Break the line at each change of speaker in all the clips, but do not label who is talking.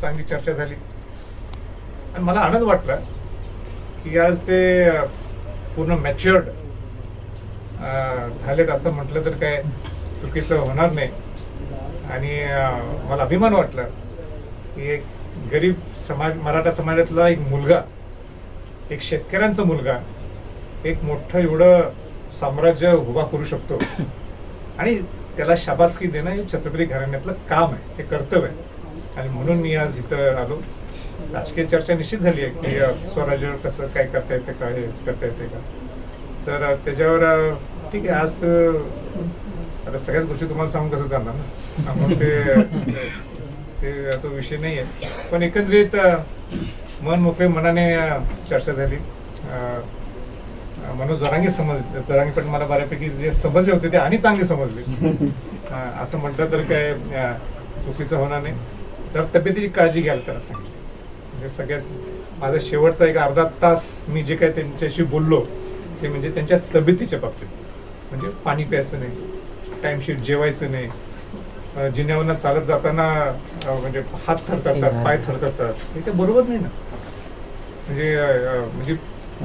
चांगली चर्चा झाली. आणि मला आनंद वाटला की आज ते पूर्ण मॅच्युअर्ड झालेत असं म्हटलं तर काय चुकीचं होणार नाही. आणि मला अभिमान वाटला की एक गरीब समाज मराठा समाजातला एक मुलगा एक शेतकऱ्यांचा मुलगा एक मोठं एवढं साम्राज्य उभा करू शकतो. आणि त्याला शाबासकी देणं हे छत्रपती घराण्यातलं काम आहे हे कर्तव्य आहे. आणि म्हणून मी आज इथं आलो. राजकीय चर्चा निश्चित झाली आहे की स्वराज्यावर कसं काय करता येते का हे करता येते का? तर त्याच्यावर ठीक आहे आज तर आता सगळ्याच गोष्टी तुम्हाला सांगून कसं जाणार ना? म्हणून ते ते तो विषय नाही आहे पण एकंदरीत मन मोकळे मनाने चर्चा झाली. मनोज जरांगे समज जरांगे पण मला बऱ्यापैकी जे समजले होते ते आणि चांगले समजले. असं म्हटलं तर काय चुकीचं होणार नाही. तर तब्येतीची काळजी घ्यायला त्याला सांगितलं. म्हणजे सगळ्यात माझा शेवटचा एक अर्धा तास मी जे काय त्यांच्याशी बोललो ते म्हणजे त्यांच्या तब्येतीच्या बाबतीत. म्हणजे पाणी प्यायचं नाही टाईमशीर जेवायचं नाही. जिन्यावरनं चालत जाताना म्हणजे हात थरथरतात पाय थरथरतात. हे काय बरोबर नाही ना. म्हणजे म्हणजे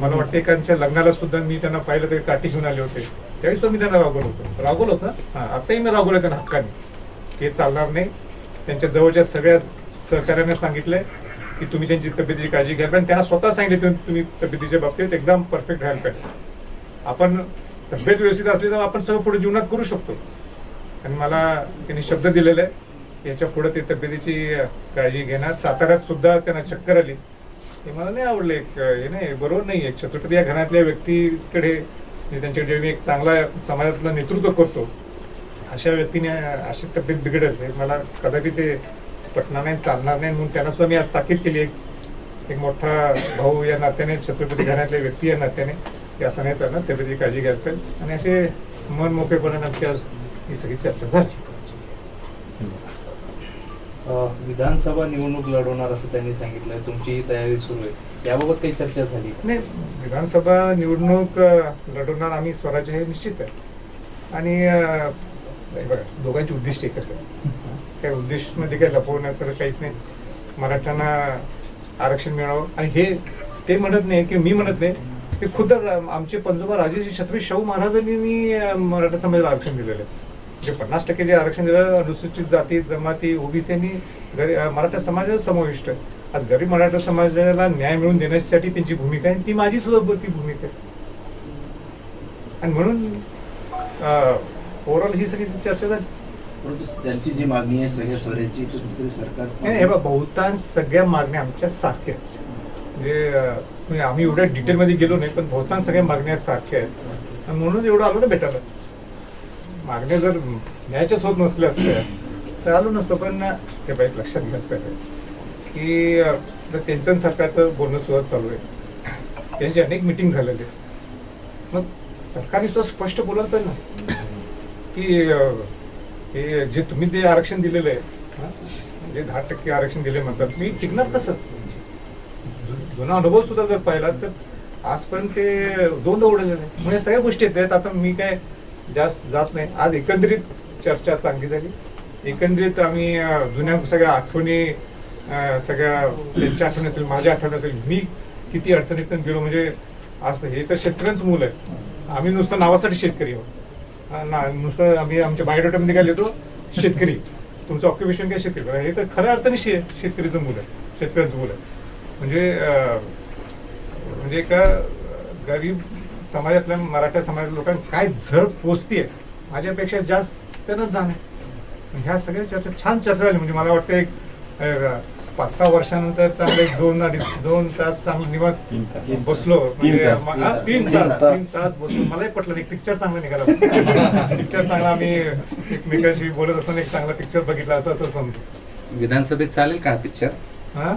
मला वाटतं एकांच्या लग्नाला सुद्धा मी त्यांना पाहिलं तरी काठी घेऊन आले होते. त्यावेळेस मी त्यांना रागवलं होतं. रागवलं होतं? हा आताही मी रागवलं त्यांना हक्काने. हे चालणार नाही. त्यांच्या जवळच्या सगळ्या सहकाऱ्यांना सांगितलंय की तुम्ही त्यांची तब्येतीची काळजी घ्या पण त्यांना स्वतः सांगितले तुम्ही तब्येतीच्या बाबतीत एकदम परफेक्ट राहायला पाहिजे. आपण तब्येत व्यवस्थित असली तर आपण सगळं पुढे जीवनात करू शकतो. आणि मला त्यांनी शब्द दिलेला आहे याच्यापुढे ते तब्येतीची काळजी घेणार. साताऱ्यात सुद्धा त्यांना चक्कर आली. हे मला नाही आवडले एक, हे नाही बरोबर नाही आहे. छत्रपती या घरातल्या व्यक्तीकडे त्यांच्याकडे मी एक चांगला समाजातलं नेतृत्व करतो. अशा व्यक्तीने अशी तब्येत बिघडेल हे मला कदापि ते पटणार नाही चालणार नाही म्हणून त्यांना सुद्धा मी आज ताकीद केली. एक एक मोठा भाऊ या नात्याने छत्रपती घरातल्या व्यक्ती या नात्याने असं नाही चालणार तब्येतीची काळजी घ्यायला पाहिजे आणि असे मन मोकळेपणाने आमची आज ही सगळी चर्चा झाली.
विधानसभा निवडणूक लढवणार असं त्यांनी सांगितलं तुमची ही तयारी सुरू आहे. याबाबत काही चर्चा झाली?
नाही विधानसभा निवडणूक लढवणार आम्ही स्वराज्य हे निश्चित आहे. आणि बघा दोघांची उद्दिष्ट एकच आहे. काही उद्दिष्टमध्ये काही लपवण्यासारखं काहीच नाही. मराठ्यांना आरक्षण मिळावं. आणि हे ते म्हणत नाही की मी म्हणत नाही ते खुद्द आमचे पंजोबा राजेजी छत्रपती शाहू महाराजांनी मराठा समाजाला आरक्षण दिलेलं आहे. जे पन्नास टक्के जे आरक्षण दिलं अनुसूचित जाती जमाती ओबीसीनी गरी मराठा समाजात समाविष्ट आज गरीब मराठा समाजाला न्याय मिळवून देण्यासाठी त्यांची भूमिका आहे ती माझी सुद्धा ती भूमिका आहे. आणि म्हणून ओव्हरऑल ही सगळी चर्चा झाली.
परंतु त्यांची जी मागणी आहे सगळ्या स्वराज्याची तर कुठेतरी सरकार
हे बघ बहुतांश सगळ्या मागण्या आमच्या सारख्या आहेत. म्हणजे म्हणजे आम्ही एवढ्या डिटेलमध्ये गेलो नाही पण बहुतांश सगळ्या मागण्या सारख्या आहेत. आणि म्हणून एवढं आलो ना भेटायला. मागण्या जर न्यायाच्याच होत नसल्या असत्या तर आलो नसतो पण हे बाई लक्षात घ्यायला पाहिजे की आता त्यांचं सरकारचं बोलणं सुद्धा चालू आहे. त्यांची अनेक मिटिंग झालेली. मग सरकारने सुद्धा स्पष्ट बोलायला पाहिजे ना. की हे जे तुम्ही ते आरक्षण दिलेलं आहे जे म्हणजे दहा टक्के आरक्षण दिले म्हणतात मी टिकणार कसं? जुना अनुभव सुद्धा जर पाहिला तर आजपर्यंत ते दोन उडलेले म्हणजे सगळ्या गोष्टी आहेत. आता मी काय जास्त जात नाही. आज एकंदरीत चर्चा चांगली झाली. एकंदरीत आम्ही जुन्या सगळ्या आठवणी सगळ्या त्यांच्या आठवणी असेल माझ्या आठवणी असेल मी किती अडचणीतून गेलो. म्हणजे असं हे तर शेतकऱ्यांचं मूल आहे. आम्ही नुसतं नावासाठी शेतकरी आहोत. ना नुसतं आम्ही आमच्या बायोडेटामध्ये काय लिहितो शेतकरी. तुमचं ऑक्युपेशन काय शेतकरी? हे तर खऱ्या अर्थाने शे शेतकरीचं मुलं आहे शेतकऱ्यांचं मुलं. आहे म्हणजे म्हणजे एका गरीब समाजातल्या मराठा समाजातल्या लोकांना काय झळ पोचतीये माझ्यापेक्षा जास्त त्यांनाच जाण. ह्या सगळ्या चर्चा छान चर्चा झाली. म्हणजे मला वाटतं एक पाच सहा वर्षानंतर चांगले दोन अडीच दोन तास चांगलं निवांत बसलो. म्हणजे
तीन
हा,
तास.
तीन
तीन
तास
तास.
तीन तास बसून. मलाही पटलं नाही पिक्चर चांगला निघाला पिक्चर चांगला आम्ही एकमेकांशी बोलत असताना एक चांगला पिक्चर बघितला असं असं समजू
विधानसभेत चालेल का पिक्चर
हा?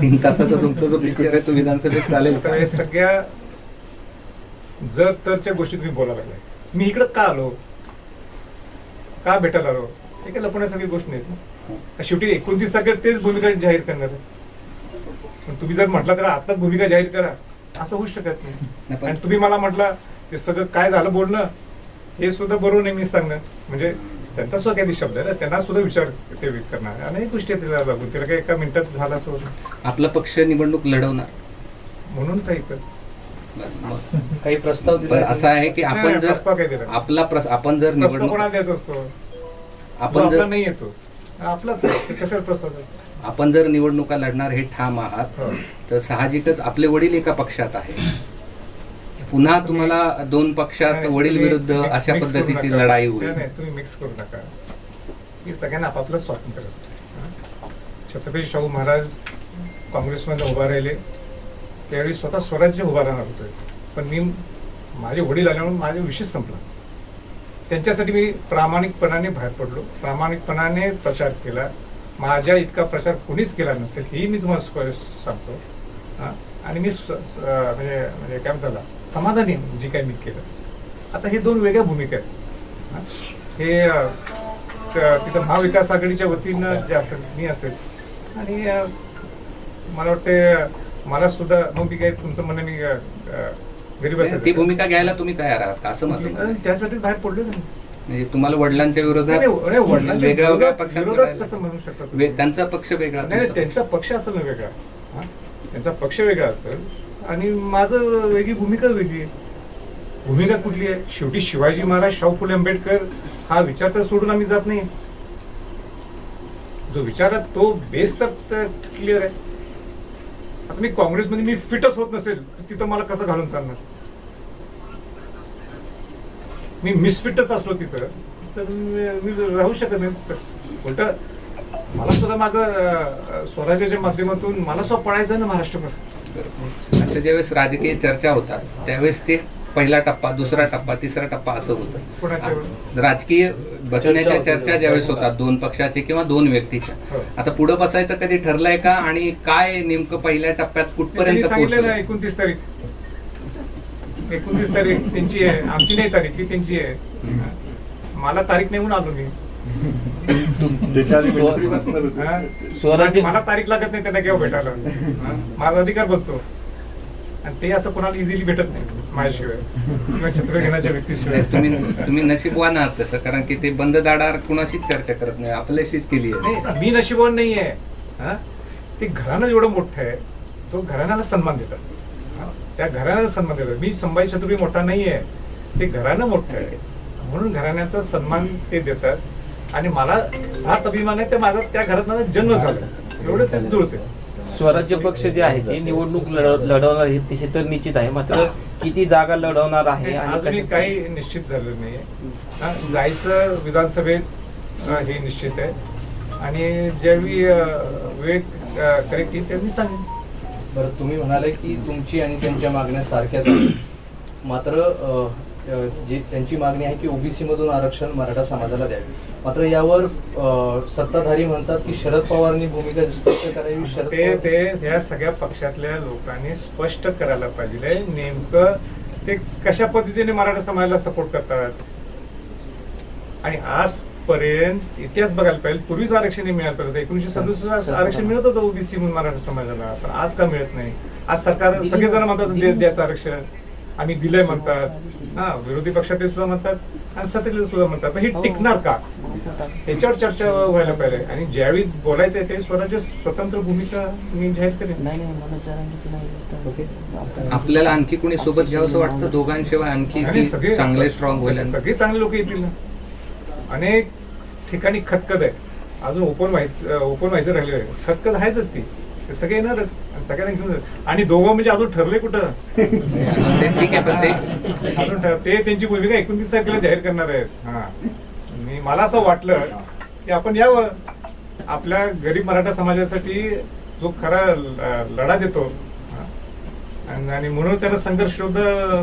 तीन तासाचा तुमचा जो पिक्चर आहे तो विधानसभेत चालेल
तर
का
हे सगळ्या जर तरच्या गोष्टी तुम्ही बोलायला लागलाय. मी इकडं का आलो? का भेटायला आलो? हे काय लपवण्यासारखी गोष्ट नाहीत ना शेवटी एकोणतीस तारखेला तेच भूमिका जाहीर करणार आहे. पण तुम्ही जर म्हटलं तर आताच भूमिका जाहीर करा. असं होऊ शकत नाही. आणि तुम्ही मला म्हटलं ते सगळं काय झालं बोलणं हे सुद्धा बरोबर नाही मी सांगणं म्हणजे त्यांचा स्वतःधी शब्द आहे ना त्यांना सुद्धा विचार ते व्यक्त करणार अनेक गोष्टी आहेत त्याला लागून. तिला काही एका मिनिटात झाला असं
आपला पक्ष निवडणूक लढवणार.
म्हणून
मग.
काही प्रस्ताव
असं आहे की
नाही,
आपण
नाही,
जर
प्रस्ताव काय दिला
आपला आपण जर निवडणूक
कोणाला द्यायचा असतो?
आपण
आपला
जर
नाही येतो. आपलाच कशाला प्रस्ताव द्यायचा?
आपण जर निवडणुका लढणार हे ठाम आहात
हो.
तर साहजिकच आपले वडील एका पक्षात आहे पुन्हा तुम्हाला दोन पक्षात वडील विरुद्ध अशा पद्धतीची. लढाई होईल.
नाही तुम्ही मिक्स करू नका. की सगळ्यांना आपापलं स्वातंत्र्य असतं. हं? छत्रपती शाहू महाराज काँग्रेसमध्ये उभा राहिले. त्यावेळी स्वतः स्वराज्य उभा राहणार होते. पण मी माझे वडील आल्यामुळे माझा विषय संपला. त्यांच्यासाठी मी प्रामाणिकपणाने बाहेर पडलो. प्रामाणिकपणाने प्रचार केला. माझ्या इतका प्रचार कोणीच केला नसेल हेही मी तुम्हाला स्प- सांगतो. हां? आणि मी स- म्हणजे म्हणजे काय म्हणताला समाधानी जे काही मी केलं. आता हे दोन वेगळ्या भूमिका आहेत. हे? तिथं महाविकास आघाडीच्या वतीनं जे असेल मी असेल. आणि मला वाटते मला सुद्धा मग मी काय तुमचं म्हणणं मी
ती भूमिका घ्यायला तुम्ही तयार आहात का? असं म्हणतो
आणि त्यासाठीच बाहेर पडलो.
म्हणजे तुम्हाला वडिलांच्या विरोधात वेगळ्या वेगळ्या
कसं म्हणू शकता
त्यांचा पक्ष वेगळा
नाही त्यांचा पक्ष असेल ना वेगळा? त्यांचा पक्ष वेगळा असेल. आणि माझं वेगळी भूमिका वेगळी आहे. भूमिका कुठली आहे? शेवटी शिवाजी महाराज शाहू फुले आंबेडकर हा विचार तर सोडून आम्ही जात नाही. जो विचार आहे तो बेस तर क्लिअर आहे. आता मी काँग्रेसमध्ये मी फिटच होत नसेल तर तिथं मला कसं घालून चालणार? मी मिसफिटच असलो तिथं तर मी मी राहू शकत नाही. उलट मला सुद्धा माझं स्वराज्याच्या माध्यमातून मला सुद्धा पळायचं ना महाराष्ट्रभर.
असं ज्यावेळेस राजकीय चर्चा होतात त्यावेळेस ते पहिला टप्पा दुसरा टप्पा तिसरा टप्पा असं होतं. राजकीय बसण्याच्या
चर्चा
ज्यावेळेस होतात दोन पक्षाचे किंवा दोन व्यक्तीच्या.
हो.
आता पुढे बसायचं कधी ठरलंय का? आणि काय नेमकं पहिल्या टप्प्यात कुठपर्यंत
एकोणतीस तारीख. एकोणतीस तारीख त्यांची आहे. आमची नाही तारीख ती त्यांची आहे. मला तारीख नाही म्हणून आलो मी. हा? मला तारीख लागत नाही त्यांना केव्हा भेटायला हा? माझा अधिकार बघतो. आणि ते असं कोणाला इझिली भेटत नाही माझ्याशिवाय. किंवा छत्र घेण्याच्या व्यक्तीशिवाय.
नाही, तुम्ही तुम्ही नशीबवान आहात तसं कारण की ते बंद दाडावर कुणाशीच चर्चा करत नाही आपल्याशीच केली आहे.
नाही मी नशिबवान नाही आहे हा? ते घराणं एवढं मोठं आहे तो घराण्याला सन्मान देतात. हा? त्या घराण्याला सन्मान देतात. मी संभाजी छत्रपती मोठा नाही आहे ते घराणं मोठं आहे. म्हणून घराण्याचा सन्मान ते देतात. आणि मला सात अभिमान आहे ते माझा त्या घरात माझा जन्म झाला. एवढं ते जुळते
स्वराज्य पक्ष जे आहे ते निवडणूक लढ- लढवणार हे हे तर निश्चित आहे. मात्र किती जागा लढवणार आहे आणि
काही निश्चित झालं नाही हा, जायचं विधानसभेत हे निश्चित आहे. आणि ज्यावेळी वेळ करेक्ट येईल त्यावेळी मी सांगेन.
बरं तुम्ही म्हणाले की तुमची आणि त्यांच्या मागण्या सारख्याच आहेत. मात्र जी त्यांची मागणी आहे की ओबीसी मधून आरक्षण मराठा समाजाला द्यावे. मात्र यावर सत्ताधारी म्हणतात की शरद पवारांनी भूमिका स्पष्ट करावी शरद
ते ह्या सगळ्या पक्षातल्या लोकांनी स्पष्ट करायला पाहिजे. नेमकं ते कशा पद्धतीने मराठा समाजाला सपोर्ट करतात? आणि आजपर्यंत इतिहास बघायला पाहिजे. पूर्वीच आरक्षण हे मिळालं पाहिजे एकोणीशे सदुसष्ट आरक्षण मिळत होतं ओबीसी म्हणून मराठा समाजाला पण आज का मिळत नाही? आज सरकार सगळेजण म्हणतात द्यायचं आरक्षण. आम्ही दिलंय म्हणतात. हा विरोधी पक्षात सुद्धा म्हणतात आणि सत्तेतले सुद्धा म्हणतात. पण हे टिकणार का? त्याच्यावर चर्चा व्हायला पाहिजे. आणि ज्यावेळी बोलायचं आहे ते स्वराज्य स्वतंत्र भूमिका मी जाहीर करेन.
नाही नाही मनोज जरांगेची नाही
आपल्याला आणखी कोणी सोबत घ्यावं असं वाटतं? दोघांशिवाय आणखी
सगळे
चांगले स्ट्रॉंग होईल?
सगळे सगळे चांगले लोक येतील ना. अनेक ठिकाणी खतखत आहे अजून ओपन व्हायचं ओपन व्हायचं राहिलं आहे खतखत आहेच ती. ते सगळे येणारच सगळ्यांना घेऊन. आणि दोघं म्हणजे अजून ठरले कुठं?
ते ठीक आहे पण ते
अजून ठर- ते त्यांची भूमिका एकोणतीस तारखेला जाहीर करणार आहेत. हा. आणि मला असं वाटलं की आपण यावं. आपल्या गरीब मराठा समाजासाठी जो खरा ल- लढा देतो हा. आणि आणि म्हणून त्याला संघर्ष शोध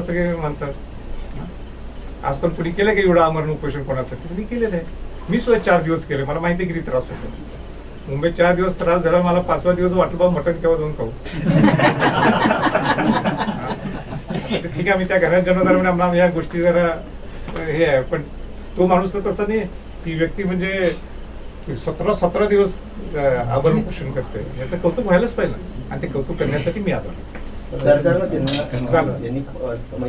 सगळे म्हणतात. हा. आज पण कुणी केलं का एवढं आमरण उपोषण कोणासाठी? कुणी केलेलं आहे? मी सुद्धा चार दिवस केले. मला माहिती आहे किती त्रास होतो. मुंबईत चार दिवस त्रास झाला मला पाचवा दिवस वाटलं बा मटण केव्हा जाऊन खाऊ? ठीक आहे मी त्या घरात जन्म झाला म्हणजे आम्हाला या गोष्टी जरा हे आहे. पण तो माणूस तर तसा नाही. ती व्यक्ती म्हणजे सतरा सतरा दिवस अ, आभरण पोषण करते. याचं कौतुक व्हायलाच पाहिजे. आणि ते कौतुक करण्यासाठी मी आलो.
सरकारनं त्यांना. त्यांनी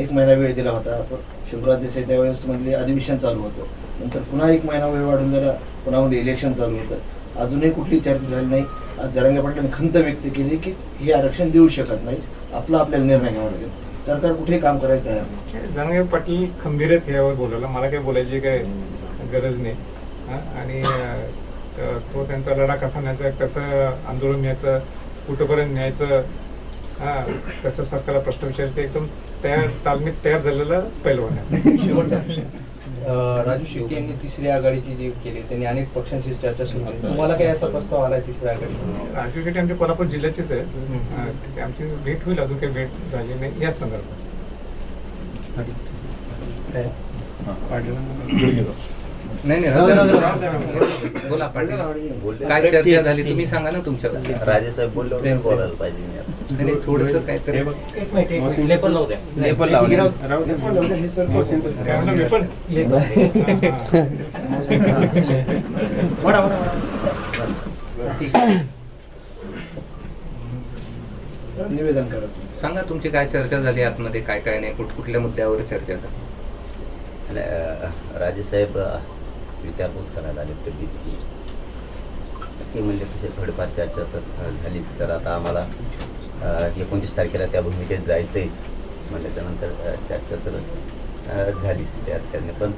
एक महिना वेळ दिला होता. शिवराज देसाई त्यावेळेस म्हणले अधिवेशन चालू होतं. नंतर पुन्हा एक महिना वेळ वाढून जरा पुन्हा म्हणजे इलेक्शन चालू होतं. अजूनही कुठली चर्चा झाली नाही. आज जरांगे पाटलांनी खंत व्यक्त केली की हे आरक्षण देऊ शकत नाही आपला आपल्याला निर्णय घ्यावा लागेल. सरकार कुठेही काम करायला तयार नाही.
जनांगे पाटील खंबीर आहेत यावर बोलायला मला काही बोलायची काय गरज नाही. हा? आणि त- त्यांचा लढा कसा न्यायचा कसं आंदोलन न्यायचं कुठंपर्यंत न्यायचं हा? कसं सरकारला प्रश्न विचारायचे एकदम तयार तालमीत तयार झालेला पैलवान आहे.
शेवटचा राजू शेट्टी यांनी तिसरी आघाडीची जी केली त्यांनी अनेक पक्षांशी चर्चा सुरू केली. तुम्हाला काही असा प्रस्ताव आलाय तिसऱ्या आघाडी
राजू शेट्टी आमच्या कोल्हापूर जिल्ह्याचीच आहे. आमची भेट होईल अजून काही भेट झाली नाही या संदर्भात.
नाही नाही राहू द्या, राहू द्या. बोला पाटील. काय चर्चा झाली? तुम्ही सांगा ना तुमच्या
राजेसाहेब बोलायला पाहिजे. मी आता.
नाही थोडस काहीतरी.
लेपल लावले.
निवेदन करा तुम्ही.
सांगा तुमची काय चर्चा झाली आतमध्ये काय काय नाही कुठ कुठल्या मुद्द्यावर चर्चा झाली?
आणि, अं, राजेसाहेब अं, विचारपूस करायला आले कधी ते म्हणले तसे थोडेफार चर्चा तर झालीच तर आता आम्हाला एकोणतीस तारखेला त्या भूमिकेत जायचं आहे म्हटल्याच्यानंतर चर्चा तर झालीच त्या त्याने पण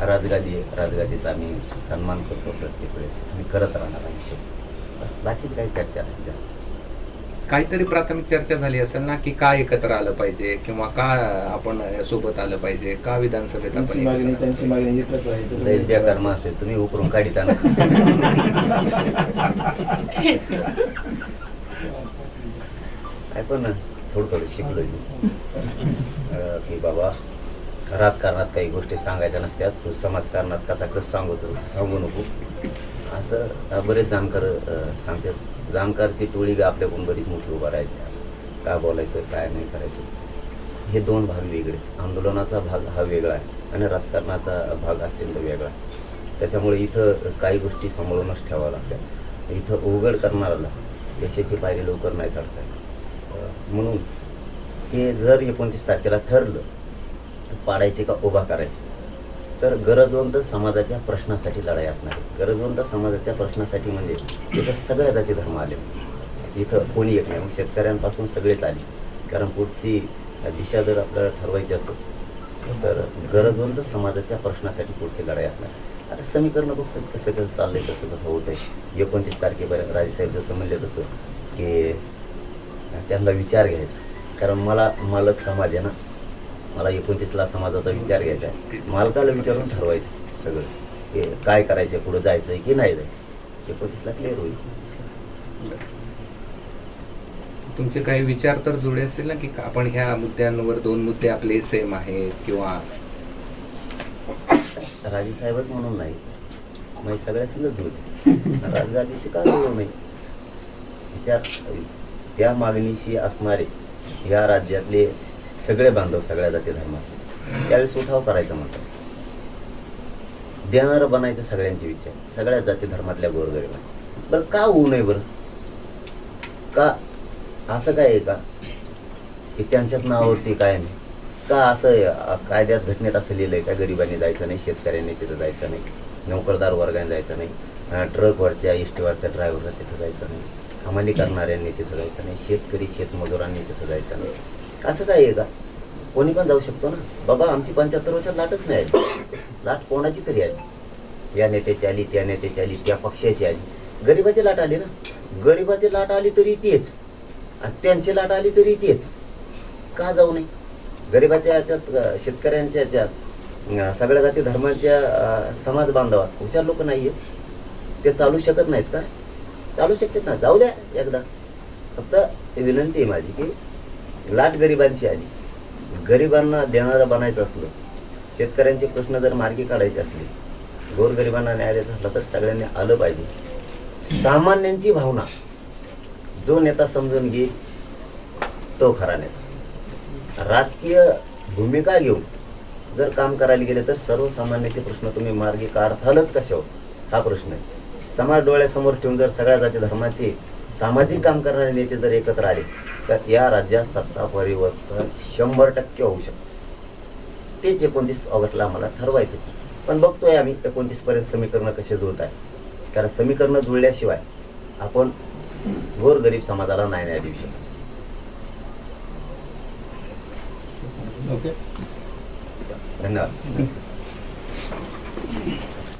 राजगादी आहे राजगादीचा आम्ही सन्मान करतो प्रत्येक वेळेस. आम्ही करत राहणार हा बाकी काही चर्चा नाही जास्त.
काहीतरी प्राथमिक चर्चा झाली असेल ना की का एकत्र आलं पाहिजे किंवा का आपण सोबत आलं पाहिजे का विधानसभेत
त्यांची
आपण
मागणी त्यांची? मागणी एकच आहे.
बेकार आहे तुम्ही उकरून काढिता पण थोडं थोडं शिकलो की बाबा राजकारणात काही गोष्टी सांगायच्या नसत्यात तू समाजकारणात कसा कसं सांगतो सांगू नको. असं बरेच जाणकार सांगतात. जाणकारची टोळी बी आपल्याकडून बरीच मोठी उभा राहायची. काय बोलायचं काय नाही करायचं. हे दोन भाग वेगळे. आंदोलनाचा भाग हा वेगळा आहे आणि राजकारणाचा भाग अत्यंत वेगळा आहे. त्याच्यामुळे इथं काही गोष्टी सांभाळूनच ठेवाव्या लागतात. इथं उघड करणाऱ्याला यशाची पायरी लवकर नाही चढता येत. म्हणून हे जर एकोणतीस तारखेला ठरलं तर पाडायचे का उभा करायचे? तर गरजवंत समाजाच्या प्रश्नासाठी लढाई असणार आहे. गरजवंत समाजाच्या प्रश्नासाठी म्हणजे तिथं सगळ्या जाती धर्म आले. इथं कोणी येत नाही मग शेतकऱ्यांपासून सगळेच आले. कारण पुढची दिशा जर आपल्याला ठरवायची असेल तर गरजवंत समाजाच्या प्रश्नासाठी पुढची लढाई असणार आता समीकरणं बघतो कसं कसं चाललंय कसं कसं होत आहे. एकोणतीस तारखेपर्यंत राजेसाहेब जसं म्हणले तसं की त्यांना विचार घ्यायचा. कारण मला मालक समाज आहे ना मला एकोणतीसला समाजाचा विचार घ्यायचा आहे. मालकाला विचारून ठरवायचं सगळं. की काय करायचं पुढं जायचं आहे की नाही जायचं एकोणतीसला क्लिअर होईल.
तुमचे काही विचार तर जुळे असतील ना की आपण ह्या मुद्द्यांवर दोन मुद्दे आपले सेम आहेत किंवा
राजेसाहेबच म्हणून नाही. मग सगळ्या संगच होते राजगादीशी का जोडू नाही विचार त्या मागणीशी असणारे या राज्यातले सगळे बांधव सगळ्या जाती धर्मात. त्यावेळेस उठाव करायचा म्हणतात. देणारं बनायचं सगळ्यांची इच्छा. सगळ्या जाती धर्मातल्या गोरगरिबांना बरं का होऊ नये बरं? का असं काय आहे का? की त्यांच्याच नावावरती काय नाही का असं कायद्यात घटनेत असं लिहिलं आहे का? गरिबांनी जायचं नाही शेतकऱ्यांनी तिथं जायचं नाही नोकरदार वर्गाने जायचं नाही ट्रकवरच्या इष्टीवरच्या ड्रायव्हरला तिथं जायचं नाही हमाली करणाऱ्यांनी तिथं जायचं नाही शेतकरी शेतमजुरांनी तिथं जायचं नाही. असं काय आहे का? कोणी पण जाऊ शकतो ना. बाबा आमची पंच्याहत्तर वर्षात लाटच नाही आली. लाट कोणाची तरी आली. या नेत्याची आली त्या नेत्याची आली त्या पक्षाची आली. गरिबाची लाट आली ना. गरिबाची लाट आली तरी तेच. आणि त्यांची लाट आली तरी तेच. का जाऊ नये? गरिबाच्या याच्यात शेतकऱ्यांच्या याच्यात सगळ्या जाती धर्माच्या समाज बांधवात हुशार लोक नाही आहेत ते चालू शकत नाहीत का? चालू शकतात ना. जाऊ द्या एकदा. फक्त विनंती आहे माझी की लाट गरिबांची आली. गरिबांना देणारं बनायचं असलं शेतकऱ्यांचे प्रश्न जर मार्गी काढायचे असले गोरगरिबांना न्याय द्यायचा असला तर सगळ्यांनी आलं पाहिजे. सामान्यांची भावना जो नेता समजून घेईल तो खरा नेता. राजकीय भूमिका घेऊन जर काम करायला गेले तर सर्वसामान्याचे प्रश्न तुम्ही मार्गी काढतालच कशावर हो? हा प्रश्न आहे. समाज डोळ्यासमोर ठेवून जर सगळ्या जाती धर्माचे सामाजिक काम करणारे नेते जर एकत्र आले तर या राज्यात सत्ता परिवर्तन शंभर टक्के होऊ शकतं. तेच एकोणतीस ऑगस्टला आम्हाला ठरवायचे पण बघतोय आम्ही एकोणतीस पर्यंत समीकरणं कसे जुळत आहे कारण समीकरणं जुळल्याशिवाय आपण गोरगरीब समाजाला नाही न्याय देऊ शकत.
ओके.
धन्यवाद.